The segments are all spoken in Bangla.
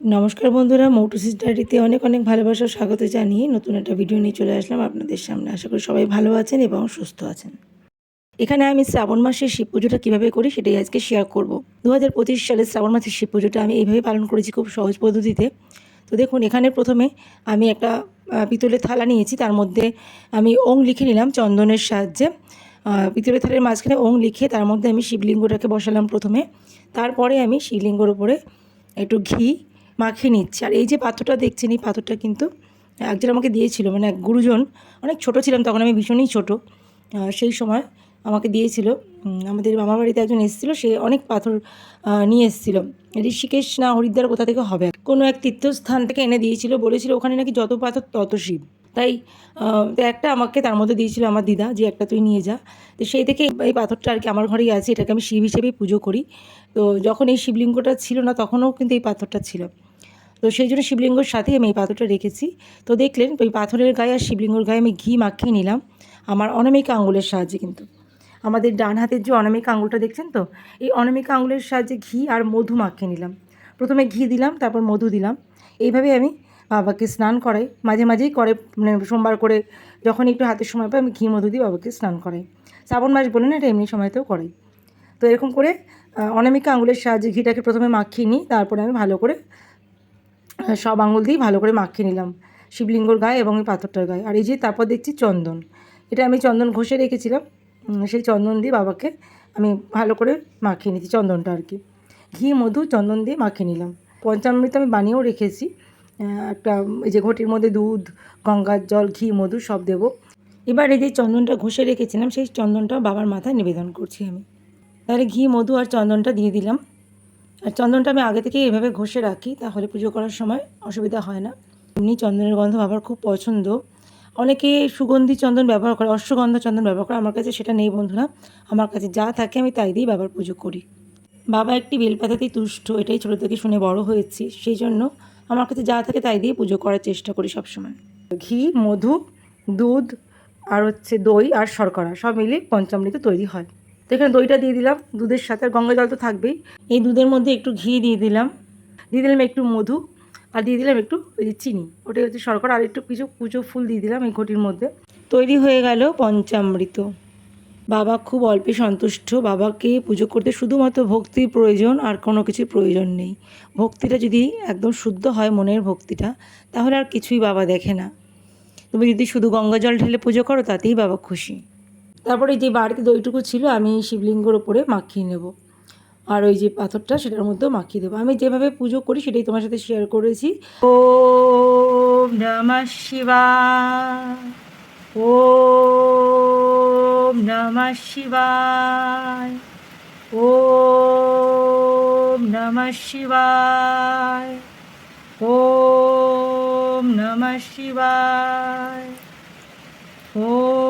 নমস্কার বন্ধুরা, মৌটুসিস ডায়েরিতে অনেক অনেক ভালোবাসা, স্বাগত জানিয়ে নতুন একটা ভিডিও নিয়ে চলে আসলাম আপনাদের সামনে। আশা করি সবাই ভালো আছেন এবং সুস্থ আছেন। এখানে আমি শ্রাবণ মাসের শিব পুজোটা কীভাবে করি সেটাই আজকে শেয়ার করব। দু হাজার পঁচিশ সালের শ্রাবণ মাসের শিব পুজোটা আমি এইভাবে পালন করেছি খুব সহজ পদ্ধতিতে। তো দেখুন, এখানে প্রথমে আমি একটা পিতলের থালা নিয়েছি, তার মধ্যে আমি ওং লিখে নিলাম চন্দনের সাহায্যে। পিতলের থালের মাঝখানে ওং লিখে তার মধ্যে আমি শিবলিঙ্গটাকে বসালাম প্রথমে। তারপরে আমি শিবলিঙ্গর উপরে একটু ঘি মাখিয়ে নিচ্ছি। আর এই যে পাথরটা দেখছেন, এই পাথরটা কিন্তু একজন আমাকে দিয়েছিল মানে এক গুরুজন, অনেক ছোট ছিলাম, তখন আমি ভীষণই ছোট। সেই সময় আমাকে দিয়েছিল আমাদের মামা বাড়িতে একজন এসেছিল, সে অনেক পাথর নিয়ে এসেছিল। ঋষিকেশ না হরিদ্বার কোথা থেকে হবে? কোনো এক তীর্থস্থান থেকে এনে দিয়েছিল, বলেছিল ওখানে নাকি যত পাথর তত শিব। তাই একটা আমাকে তার মধ্যে দিয়েছিল আমার দিদা, যে একটা তুই নিয়ে যা। তো সেই থেকে এই পাথরটা আর কি আমার ঘরেই আছে, এটাকে আমি শিব হিসেবেই পুজো করি। তো যখন এই শিবলিঙ্গটা ছিল না, তখনও কিন্তু এই পাথরটা ছিল। তো সেই জন্য শিবলিঙ্গর সাথেই আমি এই পাথরটা রেখেছি। তো দেখলেন, ওই পাথরের গায়ে আর শিবলিঙ্গর গায়ে আমি ঘি মাখিয়ে নিলাম। আমার অনামিকা আঙুলের সাহায্যে কিন্তু। আমাদের ডান হাতের যে অনামিকা আঙুলটা দেখছেন তো, এই অনামিকা আঙুলের সাহায্যে ঘি আর মধু মাখিয়ে নিলাম। প্রথমে ঘি দিলাম, তারপর মধু দিলাম। এইভাবে আমি বাবাকে স্নান করাই। মাঝে মাঝেই করে মানে সোমবার করে যখন একটু হাতের সময় পাই, আমি ঘি, মধু দিয়ে বাবাকে স্নান করাই। শ্রাবণ মাস বলে না এটা, এমনি সময়তেও করাই। তো এরকম করে অনামিকা আঙুলের সাহায্যে ঘিটাকে প্রথমে মাখিয়ে নিই, তারপরে আমি ভালো করে সব আঙুল দিয়েই ভালো করে মাখিয়ে নিলাম। শিবলিঙ্গর গায়ে এবং এই পাথরটার গায়ে। আর এই যে তারপর দেখছি চন্দন। এটা আমি চন্দন ঘষে রেখেছিলাম। সেই চন্দন দিয়ে বাবাকে আমি ভালো করে মাখিয়ে নিচ্ছি চন্দনটা আর কি। ঘি, মধু, চন্দন দিয়ে মাখিয়ে নিলাম। পঞ্চামৃত আমি বানিয়েও রেখেছি। একটা এই যে ঘটির মধ্যে দুধ, গঙ্গার জল, ঘি, মধু সব দেবো। এবার এই যে চন্দনটা ঘষে রেখেছিলাম, সেই চন্দনটা বাবার মাথায় নিবেদন করছি আমি। তাহলে ঘি, মধু আর চন্দনটা দিয়ে দিলাম। আর চন্দনটা আমি আগে থেকে এভাবে ঘষে রাখি, তাহলে পুজো করার সময় অসুবিধা হয় না। এমনি চন্দনের গন্ধ বাবার খুব পছন্দ। অনেকে সুগন্ধি চন্দন ব্যবহার করে, অশ্বগন্ধা চন্দন ব্যবহার করে, আমার কাছে সেটা নেই বন্ধুরা। আমার কাছে যা থাকে আমি তাই দিয়েই বাবার পুজো করি। বাবা একটি বেলপাতাতেই তুষ্ট, এটাই ছোটো থেকে শুনে বড় হয়েছি। সেই জন্য আমার কাছে যা থাকে তাই দিয়ে পুজো করার চেষ্টা করি সবসময়। ঘি, মধু, দুধ, আর হচ্ছে দই আর শর্করা সব মিলিয়ে পঞ্চামৃত তৈরি হয়। তো এখানে দইটা দিয়ে দিলাম, দুধের সাথে, আর গঙ্গা জল তো থাকবেই। এই দুধের মধ্যে একটু ঘি দিয়ে দিলাম। দিয়ে দিলাম একটু মধু, আর দিয়ে দিলাম একটু ওই যে চিনি। ওটাই হচ্ছে শর্করা, আর একটু কিছু কুচো ফুল দিয়ে দিলাম এই ঘটির মধ্যে। তৈরি হয়ে গেল পঞ্চামৃত। বাবা খুব অল্পে সন্তুষ্ট। বাবাকে পুজো করতে শুধুমাত্র ভক্তির প্রয়োজন, আর কোনো কিছুর প্রয়োজন নেই। ভক্তিটা যদি একদম শুদ্ধ হয় মনের ভক্তিটা, তাহলে আর কিছুই বাবা দেখে না। তুমি যদি শুধু গঙ্গা জল ঢেলে পুজো করো, তাতেই বাবা খুশি। তারপরে যে বাড়িতে দইটুকু ছিল, আমি শিবলিঙ্গর ওপরে মাখিয়ে নেব। আর ওই যে পাথরটা, সেটার মধ্যেও মাখিয়ে দেবো। আমি যেভাবে পুজো করি, সেটাই তোমার সাথে শেয়ার করেছি। ও নমঃ শিবা। ওম নমঃ শিবায় ওম নমঃ শিবায় ওম নমঃ শিবায় ওম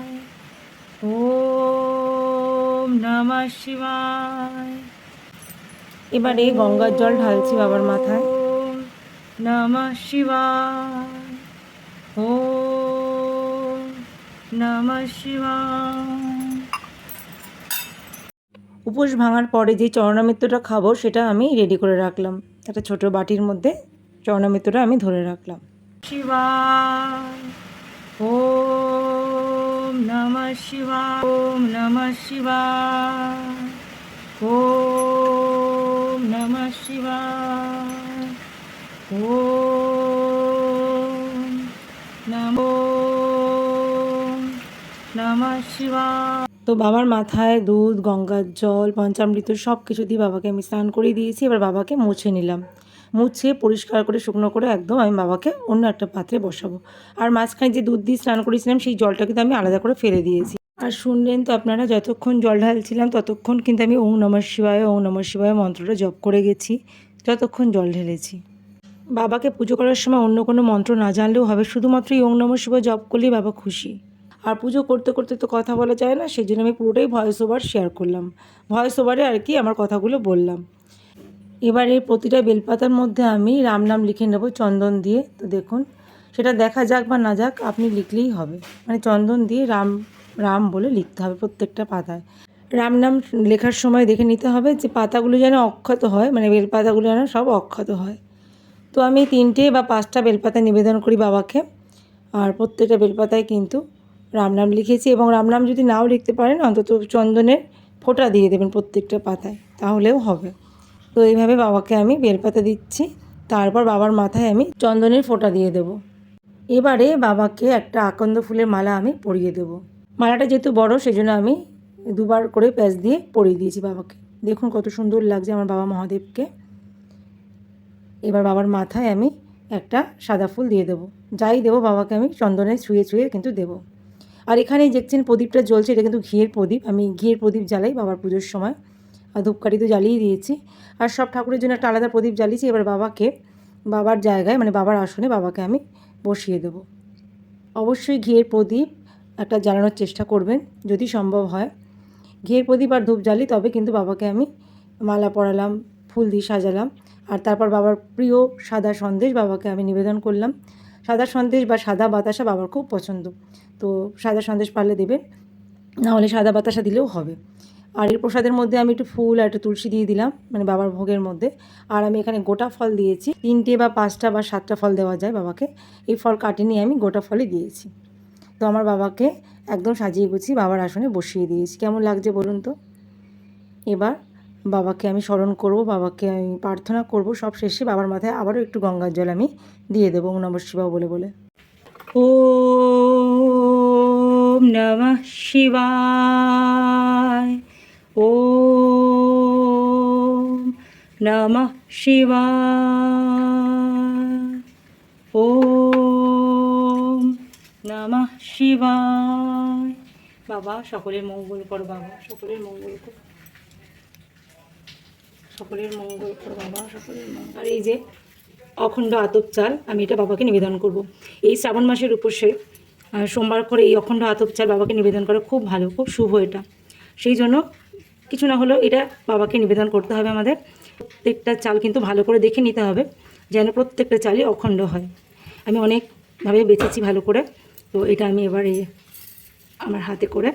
ওম নমঃ শিবায়। এবারে গঙ্গার জল ঢালছি বাবার মাথায়। নমঃ শিবায়। ওম নমঃ শিবায়। উপোস ভাঙার পরে যে চরণামৃত্যুটা খাব সেটা আমি রেডি করে রাখলাম। একটা ছোট বাটির মধ্যে চরণামৃত্যুটা আমি ধরে রাখলাম। শিবায়। ওম নমঃ শিবায়, ওম নমঃ শিবায়, ওম নমঃ শিবায়, ওম নমো নমঃ শিবায়। তো বাবার মাথায় দুধ, গঙ্গার জল, পঞ্চামৃত সব কিছু দিয়ে বাবাকে আমি স্নান করিয়ে দিয়েছি, এবার বাবাকে মুছে নিলাম। মুছে পরিষ্কার করে, শুকনো করে একদম আমি বাবাকে অন্য একটা পাত্রে বসাবো। আর মাঝখানে যে দুধ দিয়ে স্নান করেছিলাম, সেই জলটা কিন্তু আমি আলাদা করে ফেলে দিয়েছি। আর শুনলেন তো আপনারা, যতক্ষণ জল ঢালছিলাম, ততক্ষণ কিন্তু আমি ওং নমঃ শিবায় ওং নমঃ শিবায় মন্ত্রটা জপ করে গেছি। যতক্ষণ জল ঢেলেছি। বাবাকে পুজো করার সময় অন্য কোনো মন্ত্র না জানলেও হবে, শুধুমাত্র এই ওং নম শিব জপ করলেই বাবা খুশি। আর পুজো করতে করতে তো কথা বলা যায় না সেই জন্য আমি পুরোটাই ভয়েস ওভার শেয়ার করলাম। ভয়েস ওভারে আর কি আমার কথাগুলো বললাম। এবারে প্রতিটা বেলপাতার মধ্যে আমি রাম নাম লিখে নেব, চন্দন দিয়ে। তো দেখুন, সেটা দেখা যাক বা না যাক, আপনি লিখলেই হবে। মানে চন্দন দিয়ে রাম রাম বলে লিখতে হবে প্রত্যেকটা পাতায়। রাম নাম লেখার সময় দেখে নিতে হবে যে পাতাগুলো যেন অক্ষত হয় মানে বেলপাতাগুলো যেন সব অক্ষত হয়। তো আমি তিনটে বা পাঁচটা বেলপাতা নিবেদন করি বাবাকে। আর প্রত্যেকটা বেলপাতায় কিন্তু রাম নাম লিখেছি এবং রাম নাম যদি নাও লিখতে পারেন, অন্তত চন্দনের ফোঁটা দিয়ে দেবেন প্রত্যেকটা পাতায়। তাহলেও হবে। তো এইভাবে বাবাকে আমি বেলপাতা দিচ্ছি। তারপর বাবার মাথায় আমি চন্দনের ফোঁটা দিয়ে দেব। এবারে বাবাকে একটা আকন্দ ফুলের মালা আমি পরিয়ে দেব। মালাটা যেহেতু বড়, সেজন্য আমি দুবার করে প্যাঁচ দিয়ে পরিয়ে দিয়েছি বাবাকে। দেখুন কত সুন্দর লাগছে আমার বাবা মহাদেবকে। এবার বাবার মাথায় আমি একটা সাদা ফুল দিয়ে দেবো। যাই দেবো বাবাকে আমি চন্দনে ছুঁয়ে ছুঁয়ে কিন্তু দেবো। আর এখানে দেখছেন প্রদীপটা জ্বলছে, এটা কিন্তু ঘিয়ের প্রদীপ। আমি ঘিয়ের প্রদীপ জ্বালাই বাবার পুজোর সময় ধূপকাঠি তো জ্বালিয়ে দিয়েছি। আর সব ঠাকুরের জন্য একটা আলাদা প্রদীপ জ্বালিয়েছি, এবার বাবাকে, বাবার জায়গায় মানে বাবার আসনে বাবাকে আমি বসিয়ে দেবো। অবশ্যই ঘিয়ের প্রদীপ একটা জ্বালানোর চেষ্টা করবেন, যদি সম্ভব হয়। ঘিয়ের প্রদীপ আর ধূপ জ্বালি, তবে কিন্তু বাবাকে আমি মালা পরালাম, ফুল দিয়ে সাজালাম, আর তারপর বাবার প্রিয় সাদা সন্দেশ বাবাকে আমি নিবেদন করলাম। সাদা সন্দেশ বা সাদা বাতাসা বাবার খুব পছন্দ। তো সাদা সন্দেশ পারলে দেবেন, নাহলে সাদা বাতাসা দিলেও হবে। আর এর প্রসাদের মধ্যে আমি একটু ফুল আর একটু তুলসী দিয়ে দিলাম মানে বাবার ভোগের মধ্যে। আর আমি এখানে গোটা ফল দিয়েছি। তিনটে বা পাঁচটা বা সাতটা ফল দেওয়া যায় বাবাকে। এই ফল কাটিয়ে আমি, গোটা ফলই দিয়েছি। তো আমার বাবাকে একদম সাজিয়ে গুছিয়ে বাবার আসনে বসিয়ে দিয়েছি। কেমন লাগছে বলুন তো? এবার বাবাকে আমি স্মরণ করব, বাবাকে আমি প্রার্থনা করব। সব শেষে বাবার মাথায় আবারও একটু গঙ্গার জল আমি দিয়ে দেবো, ওম নমঃ শিবা বলে বলে। ও নমঃ শিবায়। ওম নমঃ শিবায় ওম নমঃ শিবায় বাবা সকলের মঙ্গল করো বাবা, সকলের মঙ্গল করো। সকলের মঙ্গল করো বাবা, সকলের মঙ্গল। আর এই যে অখণ্ড আতপ চাল, আমি এটা বাবাকে নিবেদন করব। এই শ্রাবণ মাসের উপসে সোমবার করে এই অখণ্ড আতপ চাল বাবাকে নিবেদন করা খুব ভালো, খুব শুভ এটা। সেই জন্য কিছু না হলেও এটা বাবাকে নিবেদন করতে হবে আমাদের। প্রত্যেকটা চাল কিন্তু ভালো করে দেখে নিতে হবে, যেন প্রত্যেকটা চালই অখণ্ড হয়। আমি অনেকভাবে বেঁচেছি ভালো করে, তো এটা আমি এবার এই আমার হাতে করে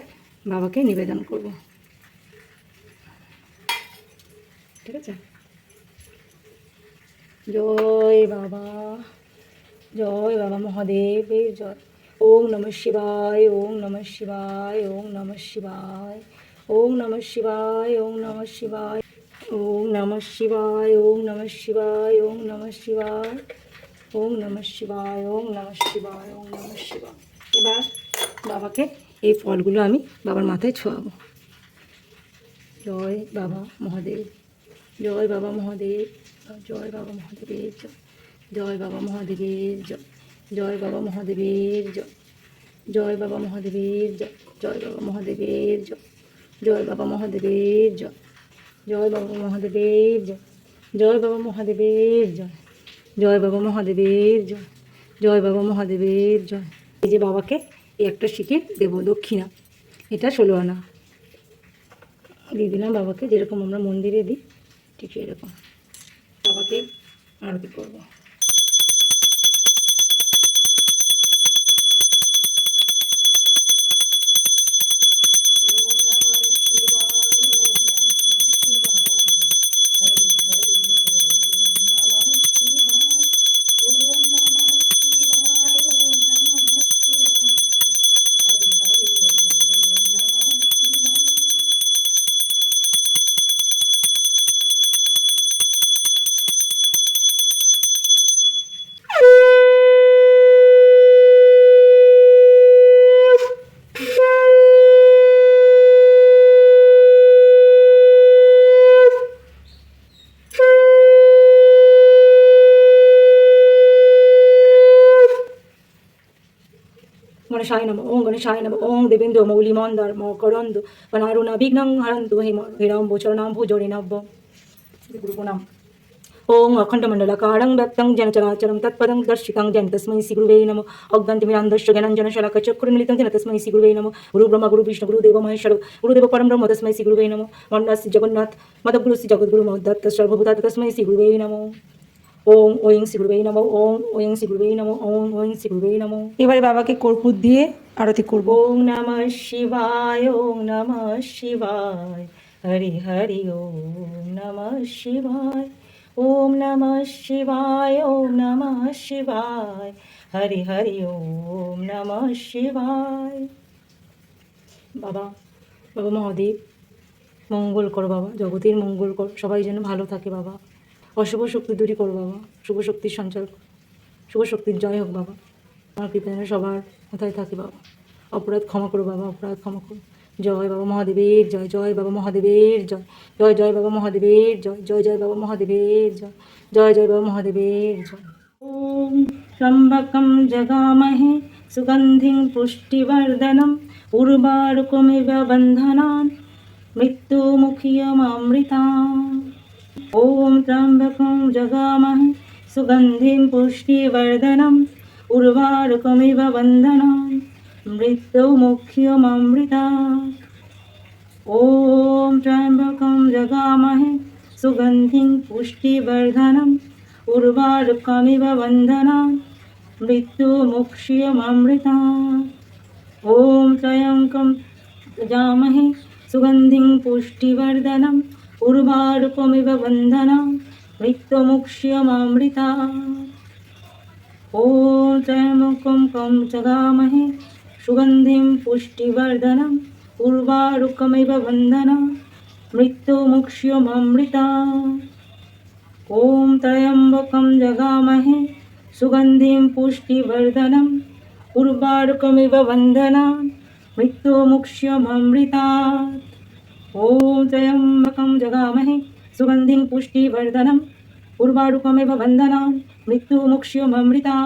বাবাকে নিবেদন করব। ঠিক আছে? জয় বাবা জয় বাবা মহাদেবের জয়। ওম নমঃ শিবায়, ওম নমঃ শিবায়, ওম নমঃ শিবায়। ওম নমঃ শিবায়, ওম নমঃ শিবায়, ওম নমঃ শিবায়, ওম নমঃ শিবায়, ওম নমঃ শিবায়, ওম নমঃ শিবায়, ওম নমঃ শিবায়, ওম নমঃ শিবায়। এবার বাবাকে এই ফলগুলো আমি বাবার মাথায় ছোঁয়াবো। জয় বাবা মহাদেব, জয় বাবা মহাদেব, জয় বাবা মহাদেবের জয় বাবা মহাদেবের জয় জয় বাবা মহাদেবের জয় জয় বাবা মহাদেবের জয় জয় বাবা মহাদেবের জয়। জয় বাবা মহাদেবের জয়। জয় বাবা মহাদেবের জয়। জয় বাবা মহাদেবের জয়। জয় বাবা মহাদেবের জয়। জয় বাবা মহাদেবের জয়। এই যে বাবাকে এই একটা শিখে দেবো দক্ষিণা। এটা ষোলো আনা। দিয়ে দিলাম বাবাকে যেরকম আমরা মন্দিরে দিই, ঠিক সেরকম। বাবাকে আরতি করব। গণেশায় নম ওং গণেশায় নম ওং দেবেন্দ্র মৌলি মন্দার ম করন্দ বনারুণা বিঘ্নং হরন্তু হেম, হিরম্ব চরণাম্ভু জরিনব্য গুরু প্রণাম ওং অখণ্ডমণ্ডলাকারং ব্যক্তং যেন চরাচরং তৎপদং দর্শিতং যেন তস্মৈ শ্রীগুরুবে নম। অজ্ঞান্তিমিরান্দশ্য জ্ঞানঞ্জন শলাকচক্ষুরমিলিতং যেন তস্মৈ শ্রীগুরুবে নম। গুরু ব্রহ্মা গুরু বিষ্ণু গুরুদেব মহেশ্বর, গুরুদেব পরম ব্রহ্ম তস্মৈ শ্রীগুরুবে নম। মন্ডাস জগন্নাথ মদগুরু শ্রী জগদ্গুরু মদত্ত সর্বভূতাত তস্মৈ শ্রীগুরুবে নম। ওম ওং শ্রী নমো ওম ওং শ্রী নমো ওম ওং শ্রী নমো। এবারে বাবাকে কর্পূর দিয়ে আরতি করব। ওম নমঃ শিবায় ওম নমঃ শিবায় হরি হরি ওম নমঃ শিবায় ওম নমঃ শিবায় ওম নমঃ শিবায় হরি হরি ওম নমঃ শিবায়। বাবা বাবা মহাদেব মঙ্গল কর বাবা জগতের মঙ্গল কর সবাই যেন ভালো থাকে বাবা। অশুভ শক্তি দূরী করো বাবা। শুভ শক্তির সঞ্চার শুভ শক্তির জয় হোক বাবা। আমার কৃপা যেন সবার মাথায় থাকে বাবা। অপরাধ ক্ষমা করো বাবা, অপরাধ ক্ষমা করো। জয় বাবা মহাদেবের জয় জয় বাবা মহাদেবের জয় জয় জয় বাবা মহাদেবের জয় জয় জয় বাবা মহাদেবের জয় জয় জয় বাবা মহাদেবের জয়। ওম ত্র্যম্বকম জগামহে সুগন্ধিং পুষ্টিবর্ধনম উর্বারুকমিব বন্ধনান মৃত্যুমুখিয়মৃতাম ॐ त्र्यम्बकं जगामहे, सुगन्धिं पुष्टिवर्धनम् उर्वारुकमिव बन्धनान् मृत्युमुख्यममृता। ॐ त्र्यम्बकं जगामहे, सुगन्धिं पुष्टिवर्धनम् उर्वारुकमिव बन्धनान् मृत्युमुक्ष्यममृता ॐ त्र्यम्बकं जगामहे सुगन्धिं पुष्टिवर्धनम् उर्वारुकमिव बन्धना मृत्युमुक्ष्यममृता ॐ त्र्यम्बकं कं जगामहे सुगन्धिं पुष्टिवर्धनम् उर्वारुकमिव बन्धना मृत्युमुक्ष्यममृता ॐ त्र्यम्बकं जगामहे सुगन्धिं पुष्टिवर्धनम् उर्वारुकमिव बन्धना मृत्युमुक्ष्यममृतात् ॐ त्र्यम्बकं जगामहे, सुगन्धिं पुष्टिवर्धनम् उर्वारुकमिव बन्धनान् मृत्युमुक्ष्यममृता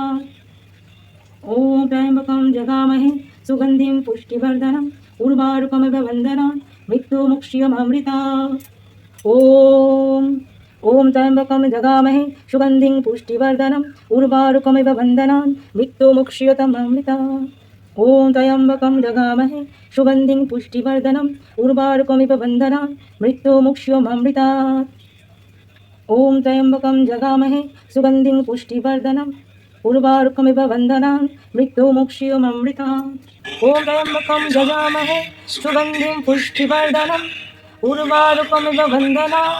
ॐ त्र्यम्बकं जगामहे, सुगन्धिं पुष्टिवर्धनम् उर्वारुकमिव बन्धनान् मृत्युमुक्ष्यममृता ॐ ॐ त्र्यम्बकं जगामहे, सुगन्धिं पुष्टिवर्धनम् उर्वारुकमिव बन्धनान् मृत्युमुक्ष्यतममृता ॐ त्र्यम्बकं जगामहे सुगन्धिं पुष्टिवर्धनम् उर्वारुकमिव बन्धनान् मृत्युमुक्ष्यममृतात् ॐ त्र्यम्बकं जगामहे सुगन्धिं पुष्टिवर्धनम् उर्वारुकमिव बन्धनान् मृत्युमुक्ष्यममृतात् ॐ त्र्यम्बकं जगामहे सुगन्धिं पुष्टिवर्धनम् उर्वारुकमिव बन्धनान्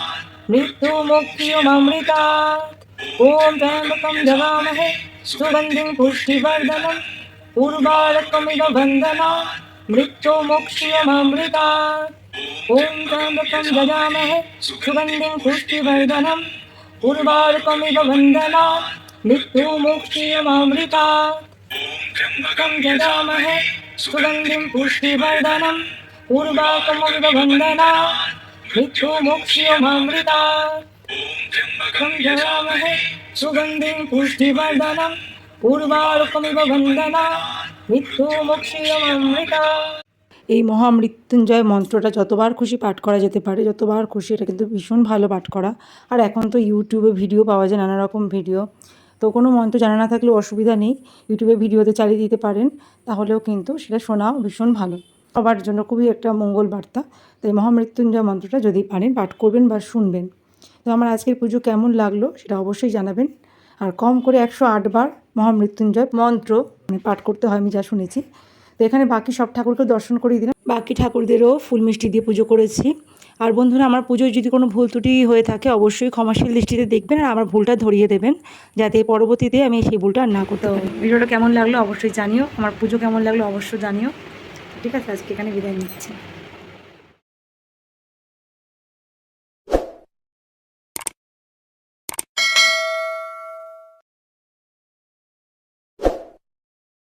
मृत्युमुक्ष्यममृतात् ॐ त्र्यम्बकं जगामहे सुगन्धिं पुष्टिवर्धनम् पूर्वालकमिदबन्धना मृत्योमोक्ष्यमृता ॐ ताम्रकं ददामहे सुगन्धिं पुष्टिवर्धनम्। उर्वारुकमिव वन्दना मृत्युमोक्षीयमामृता। त्र्यम्बकं ददामहे सुगन्धिं पुष्टिवर्धनम्। उर्वाकमिव वन्दना मृत्युमोक्षीयमामृता। त्र्यम्बकं ददामहे सुगन्धिं पुष्टिवर्धनम्। এই মহামৃত্যুঞ্জয় মন্ত্রটা যতবার খুশি পাঠ করা যেতে পারে, যতবার খুশি এটা কিন্তু ভীষণ ভালো পাঠ করা। আর এখন তো ইউটিউবে ভিডিও পাওয়া যায় নানা রকম ভিডিও তো কোনো মন্ত্র জানা না থাকলেও অসুবিধা নেই ইউটিউবে ভিডিওতে চালিয়ে দিতে পারেন, তাহলেও কিন্তু সেটা শোনাও ভীষণ ভালো। সবার জন্য খুবই একটা মঙ্গল বার্তা। তাই মহামৃত্যুঞ্জয় মন্ত্রটা যদি পারেন, পাঠ করবেন বা শুনবেন। তো আমার আজকের পুজো কেমন লাগল সেটা অবশ্যই জানাবেন। আর কম করে একশো আটবার মহামৃত্যুঞ্জয় মন্ত্র মানে পাঠ করতে হয় আমি যা শুনেছি। তো এখানে বাকি সব ঠাকুরকে দর্শন করিয়ে দিলাম। বাকি ঠাকুরদেরও ফুল মিষ্টি দিয়ে পুজো করেছি। আর বন্ধুরা আমার পুজোয় যদি কোনো ভুল ত্রুটি হয়ে থাকে অবশ্যই ক্ষমাশীল দৃষ্টিতে দেখবেন আর আমার ভুলটা ধরিয়ে দেবেন যাতে পরবর্তীতে আমি সেই ভুলটা আর না করতে হবে ভিডিওটা কেমন লাগল অবশ্যই জানিও। আমার পুজো কেমন লাগল অবশ্যই জানিও। ঠিক আছে আজকে এখানে বিদায় নিচ্ছি।